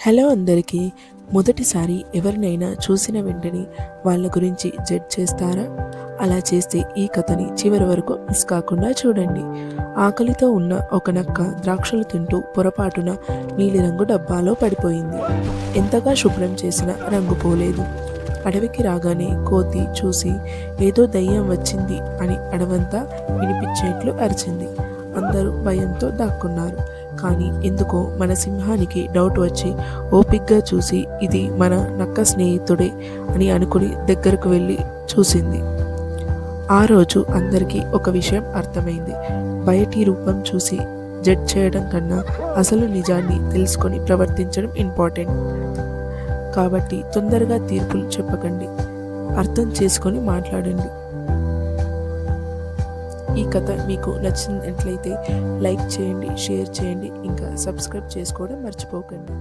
Hello అందరికీ మొదటిసారి ఎవరినైనా చూసిన వెంటనే వాళ్ళ గురించి జడ్జ్ చేస్తారా? అలా చేస్తే ఈ కథని చివరి వరకు మిస్ కాకుండా చూడండి. ఆకలితో ఉన్న ఒక నక్క ద్రాక్షలు తింటూ పొరపాటున నీలిరంగు డబ్బాలో పడిపోయింది. ఎంతగా శుభ్రం చేసినా రంగు పోలేదు. అడవికి రాగానే కోతి చూసి ఏదో దయ్యం వచ్చింది అని అడవంతా వినిపించేట్లు అరిచింది. అందరూ భయంతో దాక్కున్నారు. కానీ ఎందుకో మన సింహానికి డౌట్ వచ్చి ఓపిగ్గా చూసి ఇది మన నక్క స్నేహితుడే అని అనుకుని దగ్గరకు వెళ్ళి చూసింది. ఆ రోజు అందరికీ ఒక విషయం అర్థమైంది. బయటి రూపం చూసి జడ్జ్ చేయడం కన్నా అసలు నిజాన్ని తెలుసుకొని ప్రవర్తించడం ఇంపార్టెంట్ కాబట్టి తొందరగా తీర్పులు చెప్పకండి. అర్థం చేసుకొని మాట్లాడండి. ఈ కథ మీకు నచ్చినట్లయితే లైక్ చేయండి షేర్ చేయండి ఇంకా సబ్స్క్రైబ్ చేసుకోవడం మర్చిపోకండి.